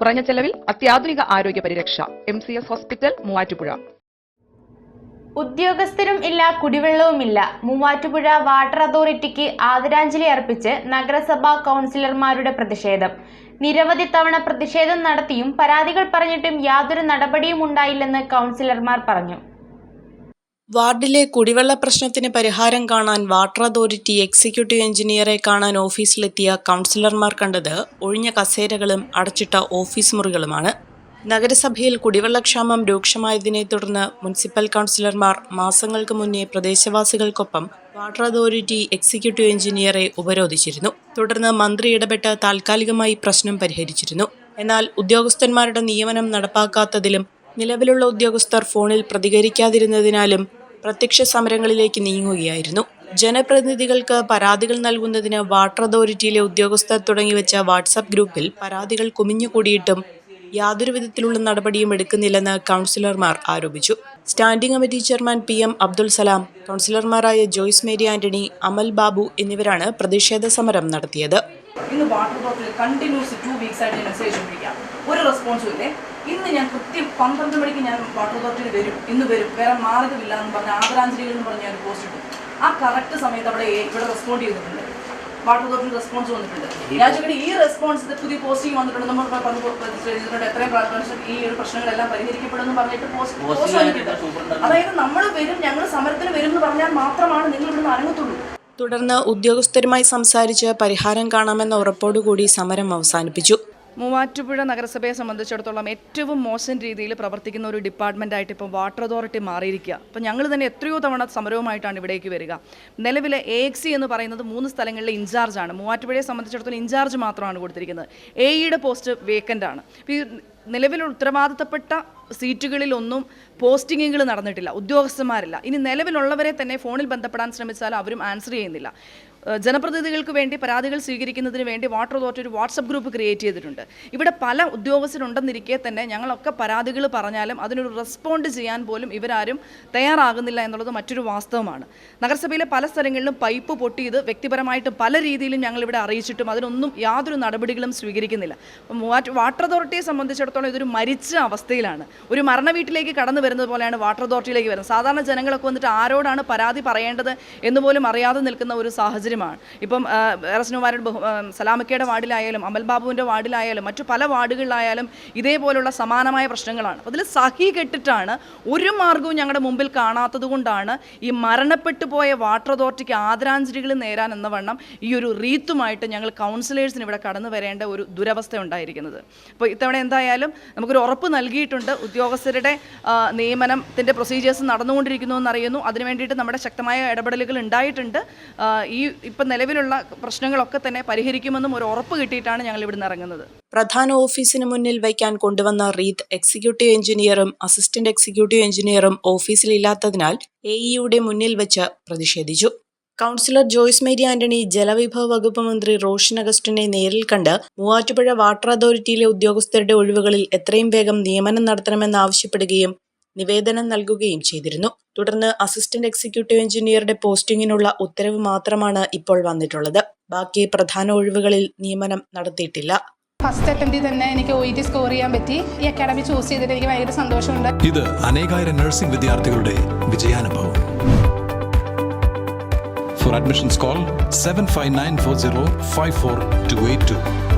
കുറഞ്ഞ ചെലവിൽ അത്യാധുനിക ആരോഗ്യ പരിരക്ഷ. M C S hospital Muvattupuzha. ഉദ്യോഗസ്ഥരും ഇല്ല കുടിവെള്ളവുമില്ല. മൂവാറ്റുപുഴ വാട്ടർ അതോറിറ്റിക്ക് ആദരാഞ്ജലി അർപ്പിച്ച് നഗരസഭാ കൗൺസിലർമാരുടെ പ്രതിഷേധം. നിരവധി തവണ പ്രതിഷേധം നടത്തിയും പരാതികൾ പറഞ്ഞിട്ടും യാതൊരു നടപടിയും ഉണ്ടായില്ലെന്ന് കൗൺസിലർമാർ പറഞ്ഞു. വാർഡിലെ കുടിവെള്ള പ്രശ്നത്തിന് പരിഹാരം കാണാൻ വാട്ടർ അതോറിറ്റി എക്സിക്യൂട്ടീവ് എഞ്ചിനീയറെ കാണാൻ ഓഫീസിലെത്തിയ കൗൺസിലർമാർ കണ്ടത് ഒഴിഞ്ഞ കസേരകളും അടച്ചിട്ട ഓഫീസ് മുറികളുമാണ്. നഗരസഭയിൽ കുടിവെള്ളക്ഷാമം രൂക്ഷമായതിനെ തുടർന്ന് മുനിസിപ്പൽ കൗൺസിലർമാർ മാസങ്ങൾക്ക് മുന്നേ പ്രദേശവാസികൾക്കൊപ്പം വാട്ടർ അതോറിറ്റി എക്സിക്യൂട്ടീവ് എഞ്ചിനീയറെ ഉപരോധിച്ചിരുന്നു. തുടർന്ന് മന്ത്രി ഇടപെട്ട് താൽക്കാലികമായി പ്രശ്നം പരിഹരിച്ചിരുന്നു. എന്നാൽ ഉദ്യോഗസ്ഥന്മാരുടെ നിയമനം നടപ്പാക്കാത്തതിലും നിലവിലുള്ള ഉദ്യോഗസ്ഥർ ഫോണിൽ പ്രതികരിക്കാതിരുന്നതിനാലും പ്രത്യക്ഷ സമരങ്ങളിലേക്ക് നീങ്ങുകയായിരുന്നു. ജനപ്രതിനിധികൾക്ക് പരാതികൾ നൽകുന്നതിന് വാട്ടർ അതോറിറ്റിയിലെ ഉദ്യോഗസ്ഥർ തുടങ്ങിവെച്ച വാട്സാപ്പ് ഗ്രൂപ്പിൽ പരാതികൾ കുമിഞ്ഞുകൂടിയിട്ടും യാതൊരു വിധത്തിലുള്ള നടപടിയും എടുക്കുന്നില്ലെന്ന് കൗൺസിലർമാർ ആരോപിച്ചു. Standing committee chairman P M Abdul Salam കൗൺസിലർമാരായ ജോയ്സ് മേരി ആന്റണി അമൽ ബാബു എന്നിവരാണ് പ്രതിഷേധ സമരം നടത്തിയത്. ഇന്ന് water bottle continuous two weeks ആയിട്ട് ഞാൻ മെസ്സേജ് വിളിക്കാം ഒരു റെസ്പോൺസും ഇല്ലേ? ഇന്ന് ഞാൻ കൃത്യം പന്ത്രണ്ട് മണിക്ക് ഞാൻ വാട്ടർ അതോറിറ്റിയിൽ വരും. ഇന്ന് വരും. വേറെ മാർഗമില്ല എന്ന് പറഞ്ഞ ആദരാഞ്ജലികൾ എന്ന് പറഞ്ഞ് ഞാൻ പോസ്റ്റ് ഇട്ടു. ആ കറക്റ്റ് സമയത്ത് അവിടെ ഇവിടെ റെസ്പോണ്ട് ചെയ്തിട്ടുണ്ട്. വാട്ടർ അതോറിറ്റി റെസ്പോൺസ് വന്നിട്ടുണ്ട്. ചോദിക്കട്ടെ ഈ റെസ്പോൺസ് പുതിയ പോസ്റ്റിംഗ് വന്നിട്ടുണ്ട്. നമ്മൾ ചെയ്തിട്ടുണ്ട്. എത്രയും പ്രാർത്ഥന ഈ ഒരു പ്രശ്നങ്ങളെല്ലാം പരിഹരിക്കപ്പെടുമെന്ന് പറഞ്ഞിട്ട് പോസ്റ്റ് പോസ്റ്റ് വന്നിട്ടുണ്ട്. അതായത് നമ്മൾ വരും ഞങ്ങൾ സമരത്തിന് വരും എന്ന് പറഞ്ഞാൽ മാത്രമാണ് നിങ്ങൾ ഇവിടുന്ന് അരങ്ങത്തുള്ളൂ തുടർന്ന് ഉദ്യോഗസ്ഥരുമായി സംസാരിച്ച് പരിഹാരം കാണാമെന്ന ഉറപ്പോടുകൂടി സമരം അവസാനിപ്പിച്ചു മൂവാറ്റുപുഴ നഗരസഭയെ സംബന്ധിച്ചിടത്തോളം ഏറ്റവും മോശം രീതിയിൽ പ്രവർത്തിക്കുന്ന ഒരു ഡിപ്പാർട്ട്മെന്റായിട്ട് ഇപ്പോൾ വാട്ടർ അതോറിറ്റി മാറിയിരിക്കുക. അപ്പോൾ ഞങ്ങൾ തന്നെ എത്രയോ തവണ സമരവുമായിട്ടാണ് ഇവിടേക്ക് വരിക. നിലവിലെ എ എക്സി എന്ന് പറയുന്നത് മൂന്ന് സ്ഥലങ്ങളിലെ ഇൻചാർജാണ് മൂവാറ്റുപുഴയെ സംബന്ധിച്ചിടത്തോളം ഇൻചാർജ് മാത്രമാണ് കൊടുത്തിരിക്കുന്നത്. എ ഇയുടെ പോസ്റ്റ് വേക്കന്റ് ആണ്. ഈ നിലവിൽ ഉത്തരവാദിത്തപ്പെട്ട സീറ്റുകളിലൊന്നും പോസ്റ്റിങ്ങുകൾ നടന്നിട്ടില്ല. ഉദ്യോഗസ്ഥന്മാരില്ല. ഇനി നിലവിലുള്ളവരെ തന്നെ ഫോണിൽ ബന്ധപ്പെടാൻ ശ്രമിച്ചാൽ അവരും ആൻസർ ചെയ്യുന്നില്ല. ജനപ്രതിനിധികൾക്ക് വേണ്ടി പരാതികൾ സ്വീകരിക്കുന്നതിന് വേണ്ടി വാട്ടർ അതോറിറ്റി ഒരു വാട്സപ്പ് ഗ്രൂപ്പ് ക്രിയേറ്റ് ചെയ്തിട്ടുണ്ട്. ഇവിടെ പല ഉദ്യോഗസ്ഥരുണ്ടെന്നിരിക്കെ തന്നെ ഞങ്ങളൊക്കെ പരാതികൾ പറഞ്ഞാലും അതിനൊരു റെസ്പോണ്ട് ചെയ്യാൻ പോലും ഇവരാരും തയ്യാറാകുന്നില്ല എന്നുള്ളത് മറ്റൊരു വാസ്തവമാണ്. നഗരസഭയിലെ പല സ്ഥലങ്ങളിലും പൈപ്പ് പൊട്ടിയത് വ്യക്തിപരമായിട്ട് പല രീതിയിലും ഞങ്ങളിവിടെ അറിയിച്ചിട്ടും അതിനൊന്നും യാതൊരു നടപടികളും സ്വീകരിക്കുന്നില്ല. വാട്ടർ അതോറിറ്റിയെ സംബന്ധിച്ചിടത്തോളം ഇതൊരു മരിച്ച അവസ്ഥയിലാണ്. ഒരു മരണ വീട്ടിലേക്ക് കടന്നു വരുന്നത് പോലെയാണ് വാട്ടർ അതോറിറ്റിയിലേക്ക് വരുന്നത്. സാധാരണ ജനങ്ങളൊക്കെ വന്നിട്ട് ആരോടാണ് പരാതി പറയേണ്ടത് എന്ന് പോലും അറിയാതെ നിൽക്കുന്ന ഒരു സാഹചര്യമാണ്. ഇപ്പം എറസ്നുമാരുടെ സലാമക്കയുടെ വാർഡിലായാലും അമൽ ബാബുവിന്റെ വാർഡിലായാലും മറ്റു പല വാർഡുകളിലായാലും ഇതേപോലുള്ള സമാനമായ പ്രശ്നങ്ങളാണ്. അതിൽ സഹി കെട്ടിട്ടാണ് ഒരു മാർഗവും ഞങ്ങളുടെ മുമ്പിൽ കാണാത്തതുകൊണ്ടാണ് ഈ മരണപ്പെട്ടു പോയ വാട്ടർ അതോറിറ്റിക്ക് ആദരാഞ്ജലികൾ നേരാൻ എന്ന വണ്ണം ഈ ഒരു റീത്തുമായിട്ട് ഞങ്ങൾ കൗൺസിലേഴ്സിന് ഇവിടെ കടന്നു വരേണ്ട ഒരു ദുരവസ്ഥ ഉണ്ടായിരിക്കുന്നത്. അപ്പോൾ ഇത്തവണ എന്തായാലും നമുക്കൊരു ഉറപ്പ് നൽകിയിട്ടുണ്ട്. ഉദ്യോഗസ്ഥരുടെ നിയമനത്തിന്റെ പ്രൊസീജിയേഴ്സ് നടന്നുകൊണ്ടിരിക്കുന്നു എന്നറിയുന്നു. അതിനു വേണ്ടിയിട്ട് നമ്മുടെ ശക്തമായ ഇടപെടലുകൾ ഉണ്ടായിട്ടുണ്ട്. ഈ ഇപ്പം നിലവിലുള്ള പ്രശ്നങ്ങളൊക്കെ തന്നെ പരിഹരിക്കുമെന്നും ഒരു ഉറപ്പ് കിട്ടിയിട്ടാണ് ഞങ്ങൾ ഇവിടുന്ന് ഇറങ്ങുന്നത്. പ്രധാന ഓഫീസിന് മുന്നിൽ വയ്ക്കാൻ കൊണ്ടുവന്ന റീത്ത് എക്സിക്യൂട്ടീവ് എഞ്ചിനീയറും അസിസ്റ്റന്റ് എക്സിക്യൂട്ടീവ് എഞ്ചിനീയറും ഓഫീസിലില്ലാത്തതിനാൽ എ ഇയുടെ മുന്നിൽ വെച്ച് പ്രതിഷേധിച്ചു. കൗൺസിലർ ജോയ്സ് മേരി ആന്റണി ജലവിഭവ വകുപ്പ് മന്ത്രി റോഷൻ അഗസ്റ്റിനെ നേരിൽ കണ്ട് മൂവാറ്റുപുഴ വാട്ടർ അതോറിറ്റിയിലെ ഉദ്യോഗസ്ഥരുടെ ഒഴിവുകളിൽ എത്രയും വേഗം നിയമനം നടത്തണമെന്നാവശ്യപ്പെടുകയും നിവേദനം നൽകുകയും ചെയ്തിരുന്നു. തുടർന്ന് അസിസ്റ്റന്റ് എക്സിക്യൂട്ടീവ് എഞ്ചിനീയറുടെ പോസ്റ്റിംഗിനുള്ള ഉത്തരവ് മാത്രമാണ് ഇപ്പോൾ വന്നിട്ടുള്ളത്. ബാക്കി പ്രധാന ഒഴിവുകളിൽ നിയമനം നടത്തിയിട്ടില്ല. ഫസ്റ്റ് അറ്റംപ്റ്റിൽ തന്നെ എനിക്ക് ഒ ടി സ്കോർ ചെയ്യാൻ പറ്റി. ഈ അക്കാഡമി ചൂസ് ചെയ്തിട്ട് എനിക്ക് ഭയങ്കര സന്തോഷമുണ്ട്. ഇത് അനേകായിരം നഴ്സിംഗ് വിദ്യാർത്ഥികളുടെ വിജയാനുഭവം. For admissions call seven five nine four zero five four two eight two